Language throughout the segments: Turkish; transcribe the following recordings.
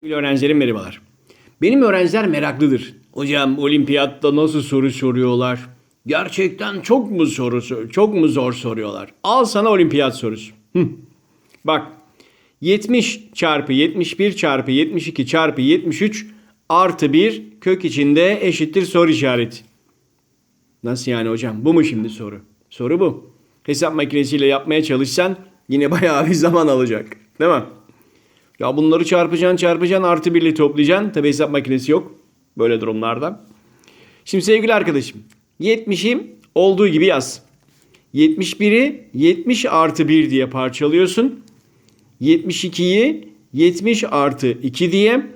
Sevgili öğrencilerim merhabalar. Benim öğrenciler meraklıdır. Hocam olimpiyatta nasıl soru soruyorlar? Gerçekten çok mu soru sor- çok mu zor soruyorlar? Al sana olimpiyat sorusu. Hı. Bak 70 çarpı 71 çarpı 72 çarpı 73 artı 1 kök içinde eşittir soru işareti. Nasıl yani hocam? Bu mu şimdi soru? Soru bu. Hesap makinesiyle yapmaya çalışsan yine bayağı bir zaman alacak. Değil mi? Ya bunları çarpacaksın çarpacaksın artı birli toplayacaksın. Tabi hesap makinesi yok böyle durumlarda. Şimdi sevgili arkadaşım 70'i olduğu gibi yaz. 71'i 70 artı 1 diye parçalıyorsun. 72'yi 70 artı 2 diye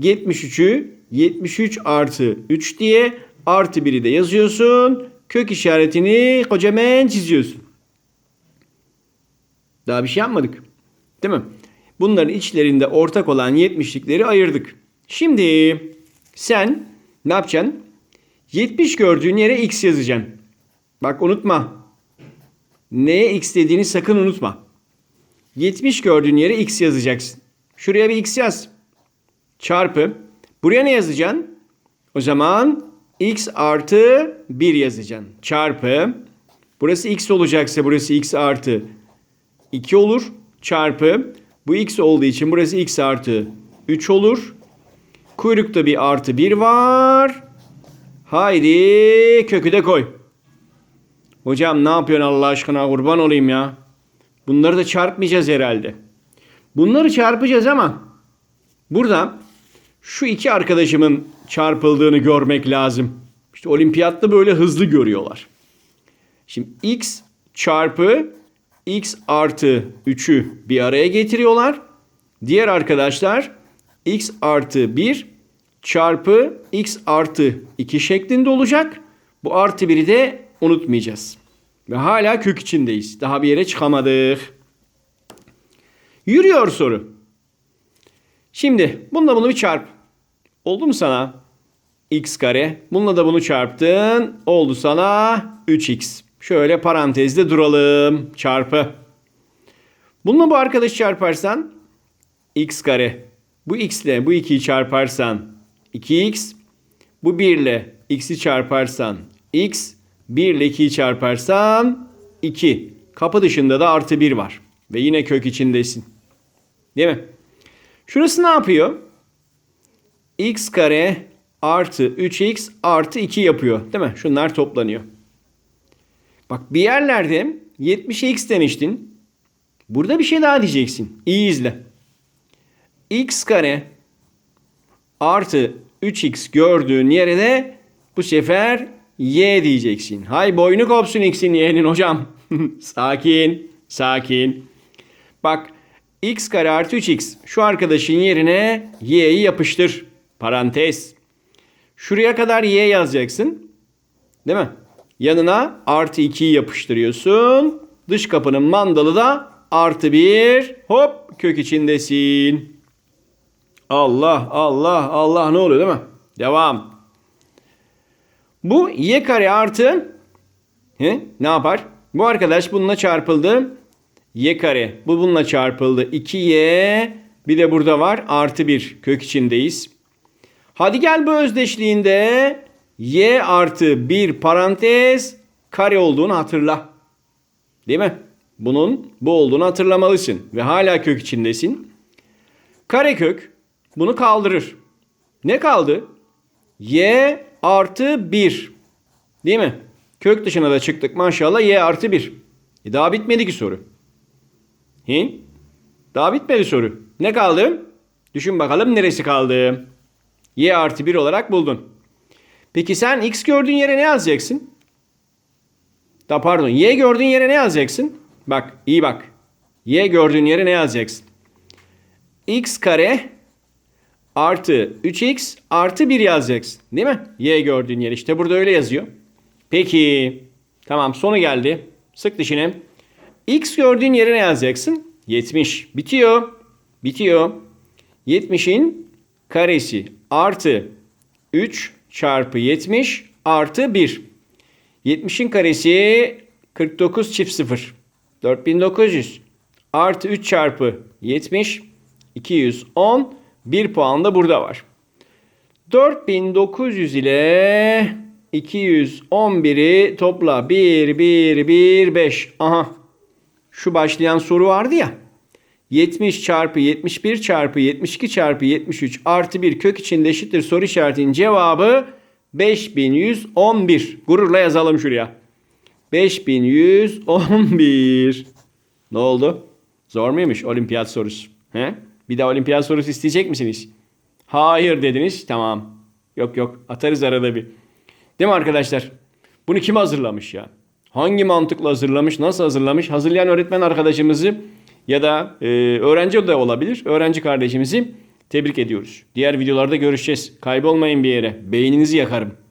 73'ü 73 artı 3 diye artı 1'i de yazıyorsun. Kök işaretini kocaman çiziyorsun. Daha bir şey yapmadık. Değil mi? Bunların içlerinde ortak olan 70'likleri ayırdık. Şimdi sen ne yapacaksın? 70 gördüğün yere x yazacaksın. Bak unutma. Neye x dediğini sakın unutma. 70 gördüğün yere x yazacaksın. Şuraya bir x yaz. Çarpı. Buraya ne yazacaksın? O zaman x artı 1 yazacaksın. Çarpı. Burası x olacaksa burası x artı 2 olur. Çarpı. Bu x olduğu için burası x artı 3 olur. Kuyrukta bir artı 1 var. Haydi kökü de koy. Hocam ne yapıyorsun Allah aşkına kurban olayım ya. Bunları da çarpmayacağız herhalde. Bunları çarpacağız ama burada şu iki arkadaşımın çarpıldığını görmek lazım. İşte olimpiyatta böyle hızlı görüyorlar. Şimdi x çarpı x artı 3'ü bir araya getiriyorlar. Diğer arkadaşlar x artı 1 çarpı x artı 2 şeklinde olacak. Bu artı 1'i de unutmayacağız. Ve hala kök içindeyiz. Daha bir yere çıkamadık. Yürüyor soru. Şimdi bununla bunu bir çarp. Oldu mu sana? x kare. Bununla da bunu çarptın. Oldu sana 3x. Şöyle parantezde duralım. Çarpı. Bununla bu arkadaşı çarparsan x kare. Bu x ile bu 2'yi çarparsan 2x. Bu 1 ile x'i çarparsan x. 1 ile 2'yi çarparsan 2. Kapı dışında da artı 1 var. Ve yine kök içindesin. Değil mi? Şurası ne yapıyor? x kare artı 3x artı 2 yapıyor. Değil mi? Şunlar toplanıyor. Bak bir yerlerde 70'e x demiştin. Burada bir şey daha diyeceksin. İyi izle. x kare artı 3x gördüğün yere de bu sefer y diyeceksin. Hay boynu kopsun x'in y'nin hocam. sakin, sakin. Bak x kare artı 3x şu arkadaşın yerine y'yi yapıştır. Parantez. Şuraya kadar y yazacaksın. Değil mi? Yanına artı 2'yi yapıştırıyorsun. Dış kapının mandalı da artı 1. Hop kök içindesin. Allah Allah Allah ne oluyor değil mi? Devam. Bu y kare artı he, ne yapar? Bu arkadaş bununla çarpıldı. Y kare. Bu bununla çarpıldı. 2y bir de burada var artı 1 kök içindeyiz. Hadi gel bu özdeşliğinde y artı 1 parantez kare olduğunu hatırla. Değil mi? Bunun bu olduğunu hatırlamalısın. Ve hala kök içindesin. Karekök bunu kaldırır. Ne kaldı? y artı 1. Değil mi? Kök dışına da çıktık maşallah y artı 1. E daha bitmedi ki soru. He? Daha bitmedi soru. Ne kaldı? Düşün bakalım neresi kaldı? y artı 1 olarak buldun. Peki sen x gördüğün yere ne yazacaksın? Da pardon y gördüğün yere ne yazacaksın? Bak iyi bak. y gördüğün yere ne yazacaksın? x kare artı 3x artı 1 yazacaksın. Değil mi? y gördüğün yer işte burada öyle yazıyor. Peki tamam sonu geldi. Sık dişine. x gördüğün yere ne yazacaksın? 70. Bitiyor. Bitiyor. 70'in karesi artı 3 çarpı 70 artı 1. 70'in karesi 49 çift 0. 4900 artı 3 çarpı 70 210 1 puan da burada var. 4900 ile 211'i topla. 1, 1, 1, 5. Aha. Şu başlayan soru vardı ya. 70 çarpı 71 çarpı 72 çarpı 73 artı 1 kök içinde eşittir soru işaretinin cevabı 5111. Gururla yazalım şuraya. 5111. Ne oldu? Zor muymuş olimpiyat sorusu? He? Bir daha olimpiyat sorusu isteyecek misiniz? Hayır dediniz. Tamam. Yok yok atarız arada bir. Değil mi arkadaşlar? Bunu kim hazırlamış ya? Hangi mantıkla hazırlamış? Nasıl hazırlamış? Hazırlayan öğretmen arkadaşımızı ya da e, öğrenci de olabilir. Öğrenci kardeşimizi tebrik ediyoruz. Diğer videolarda görüşeceğiz. Kaybolmayın bir yere. Beyninizi yakarım.